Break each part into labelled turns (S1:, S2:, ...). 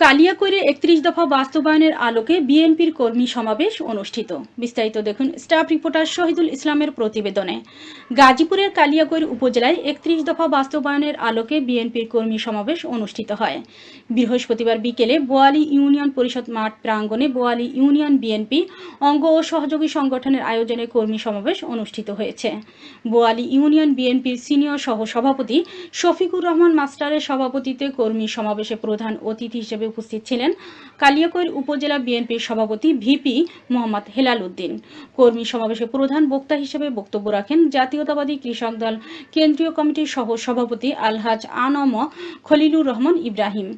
S1: কালিয়াকৈরে একত্রিশ দফা বাস্তবায়নের আলোকে বিএনপির কর্মী সমাবেশ অনুষ্ঠিত। বিস্তারিত দেখুন স্টাফ রিপোর্টার শহীদুল ইসলামের প্রতিবেদনে। গাজীপুরের কালিয়াকৈর উপজেলায় একত্রিশ দফা বাস্তবায়নের আলোকে বিএনপির কর্মী সমাবেশ অনুষ্ঠিত হয়। বৃহস্পতিবার বিকেলে বোয়ালি ইউনিয়ন পরিষদ মাঠ প্রাঙ্গণে বোয়ালি ইউনিয়ন বিএনপি অঙ্গ ও সহযোগী সংগঠনের আয়োজনে কর্মী সমাবেশ অনুষ্ঠিত হয়েছে। বোয়ালি ইউনিয়ন বিএনপির সিনিয়র সহ সভাপতি শফিকুর রহমান মাস্টারের সভাপতিত্বে কর্মী সমাবেশে প্রধান অতিথি হিসেবে উপস্থিত ছিলেন কালিয়াকৈর উপজেলা বিএনপির সভাপতি ভিপি মোহাম্মদ হেলাল উদ্দিন। কর্মী সমাবেশে প্রধান বক্তা হিসেবে বক্তব্য রাখেন জাতীয়তাবাদী কৃষক দল কেন্দ্রীয় কমিটির সহ সভাপতি আলহাজ আনম খলিলুর রহমান ইব্রাহিম।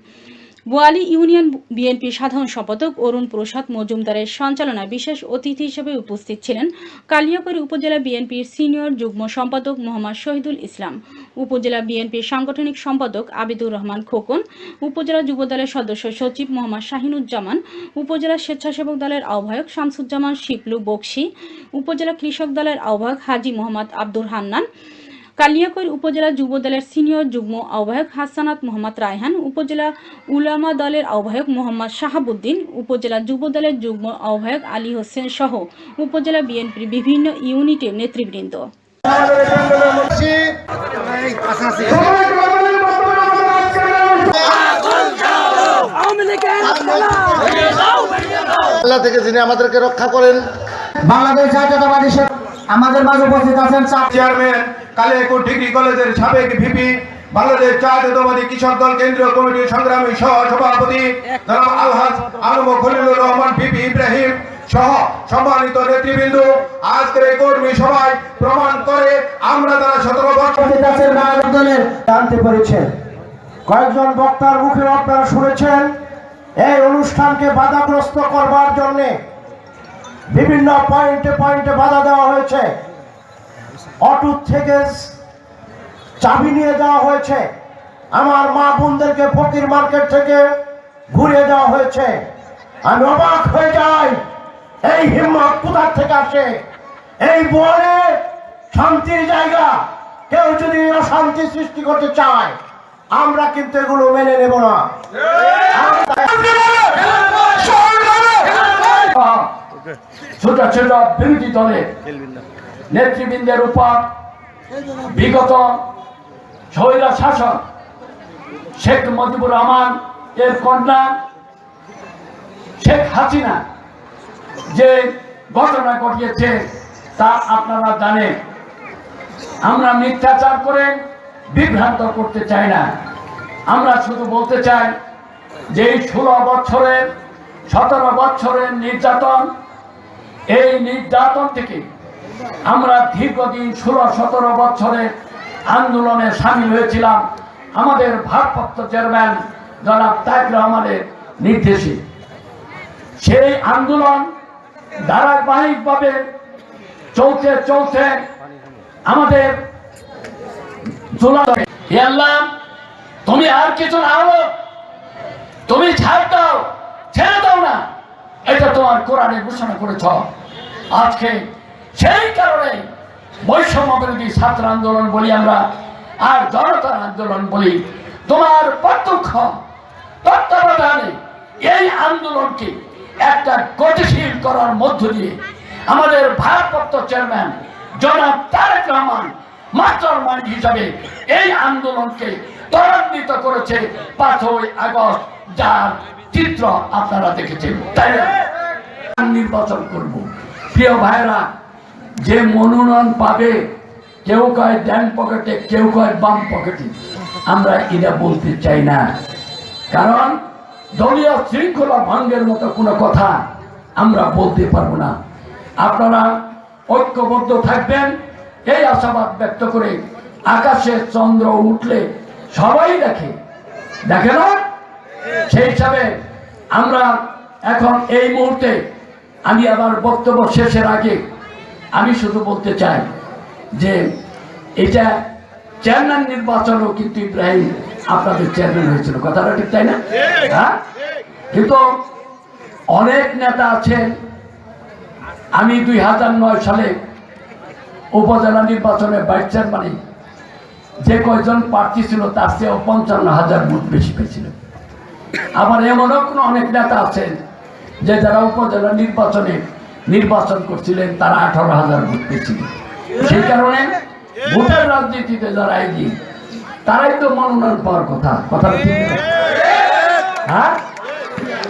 S1: বোয়ালি ইউনিয়ন বিএনপির সাধারণ সম্পাদক অরুণ প্রসাদ মজুমদারের সঞ্চালনায় বিশেষ অতিথি হিসেবে উপস্থিত ছিলেন কালিয়াকৈর উপজেলা বিএনপির সিনিয়র যুগ্ম সম্পাদক মোহাম্মদ শহীদুল ইসলাম, উপজেলা বিএনপির সাংগঠনিক সম্পাদক আবিদুর রহমান খোকন, উপজেলা যুবদলের সদস্য সচিব মোহাম্মদ শাহিনুজ্জামান, উপজেলা স্বেচ্ছাসেবক দলের আহ্বায়ক শামসুজ্জামান শিপলু বক্সি, উপজেলা কৃষক দলের আহ্বায়ক হাজি মোহাম্মদ আব্দুর হান্নান কালিয়াকৈর উপজেলা যুব দলের সিনিয়র যুগ্ম আহ্বায়ক হাসানাত মোহাম্মদ রায়হান উপজেলা উলামা দলের আহ্বায়ক মোহাম্মদ শাহাবুদ্দিন উপজেলা যুব দলের যুগ্ম আহ্বায়ক আলী হোসেন সহ উপজেলা বিএনপির বিভিন্ন ইউনিটের নেতৃবৃন্দ।
S2: আল্লাহ থেকে যিনি আমাদেরকে রক্ষা করেন।
S3: বাংলাদেশ জাতীয়তাবাদী আমাদের মাঝে উপস্থিত আছেন
S4: চেয়ারম্যান কালিয়াকুর ডিগ্রি কলেজের সাবেক ভিপি বাংলাদেশ জাতীয়তাবাদী কৃষক দল কেন্দ্রীয় কমিটির সংগ্রামী সহ সভাপতি জনাব আলহাজ আলম খলিলুর রহমান ভিপি ইব্রাহিম সহ সম্মানিত নেতৃবৃন্দ। আজকের এই কর্মী সভায় প্রমাণ করে আমরা তারা সতেরো বছর
S3: জানতে পেরেছেন। কয়েকজন বক্তার মুখে আপনারা শুনেছেন এই অনুষ্ঠানকে বাধাগ্রস্ত করবার জন্য বিভিন্ন পয়েন্টে পয়েন্টে বাধা দেওয়া হয়েছে। অটুট থেকে চাবি নিয়ে যাওয়া হয়েছে। আমার মা বোনদেরকে ফকির মার্কেট থেকে ঘুরিয়ে দেওয়া হয়েছে। আমি অবাক হয়ে যাই এই হিম্মত কোথার থেকে আসে? এই বনে শান্তির জায়গা কেউ যদি অশান্তি সৃষ্টি করতে চায় আমরা কিন্তু এগুলো মেনে নেব না।
S5: ছোট ছোট বিরোধী দলের নেতৃবৃন্দের উপর বিগত স্বৈরা শাসক শেখ মুজিবুর রহমান এর কন্যা শেখ হাসিনা যে ঘটনা ঘটিয়েছে তা আপনারা জানেন। আমরা মিথ্যাচার করে বিভ্রান্ত করতে চাই না। আমরা শুধু বলতে চাই যে এই ষোলো বছরের সতেরো বছরের নির্যাতন এই নির্যাতন থেকে আমরা দীর্ঘদিন ষোলো, সতেরো বছরের আন্দোলনে সামিল হয়েছিলাম। আমাদের ভারপ্রাপ্ত চেয়ারম্যান জনাব তাইক রহমানের নির্দেশে। সেই আন্দোলন ধারাবাহিকভাবে চলতে চলতে আমাদের তুমি আর কিছু না তুমি ছেড়ে দাও না এটা তোমার কোরআনে ঘোষণা করেছ আজকে সেই কারণে বৈষম্য বিরোধী ছাত্র আন্দোলন বলি আমরা, আর জনতার আন্দোলন বলি, তোমার প্রত্যক্ষ, তত্ত্বাবধানে এই আন্দোলনকে একটা গতিশীল করার মধ্য দিয়ে আমাদের ভারপ্রাপ্ত চেয়ারম্যান জনাব তারেক রহমান মাস্টার মাইন্ড হিসাবে এই আন্দোলনকে ত্বরান্বিত করেছে পাঁচই আগস্ট, যার চিত্র আপনারা দেখেছেন তাই না? নির্বাচন করব। প্রিয় ভাইরা যে মনোনয়ন পাবে, কেউ কয় ডান পকেটে, কেউ কয় বাম পকেটে। আমরা এটা বলতে চাই না। কারণ দলীয় শৃঙ্খলা ভঙ্গের মতো কোনো কথা আমরা বলতে পারব না। আপনারা ঐক্যবদ্ধ থাকবেন, এই আশাবাদ ব্যক্ত করে আকাশে চন্দ্র উঠলে সবাই দেখে। দেখে না? সেই হিসাবে আমরা এখন এই মুহূর্তে আমি আমার বক্তব্য শেষের আগে আমি শুধু বলতে চাই যে এটা চেয়ারম্যান নির্বাচনও কিন্তু ইব্রাহিম আপনাদের চেয়ারম্যান হয়েছিল। কথাটা ঠিক তাই না? হ্যাঁ? কিন্তু অনেক নেতা আছেন। আমি দুই হাজার নয় সালে উপজেলা নির্বাচনে ভাইস চেয়ারম্যানে যে কয়জন প্রার্থী ছিল তার চেয়েও পঞ্চান্ন হাজার ভোট বেশি পেয়েছিল আবার এমনও কোনো অনেক নেতা আছেন যে যারা উপজেলা নির্বাচনে নির্বাচন করছিলেন, তারা আঠারো হাজার ভোট পেয়েছিলেন সেই কারণে ভোটের রাজনীতিতে যারা এগিয়ে, তারাই তো মনোনয়ন পাওয়ার কথা। কথা হ্যাঁ?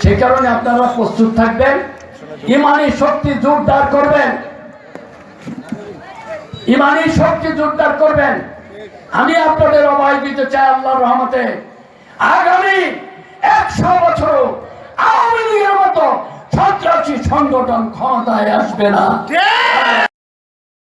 S5: সেই কারণে আপনারা প্রস্তুত থাকবেন। ইমানি শক্তি জোরদার করবেন। ইমানি শক্তি জোরদার করবেন। আমি আপনাদের অভয় দিতে চাই আল্লাহর রহমতে। আগামী একশো বছর আওয়ামী লীগের মতো সন্ত্রাসী সংগঠন ক্ষমতায় আসবে না।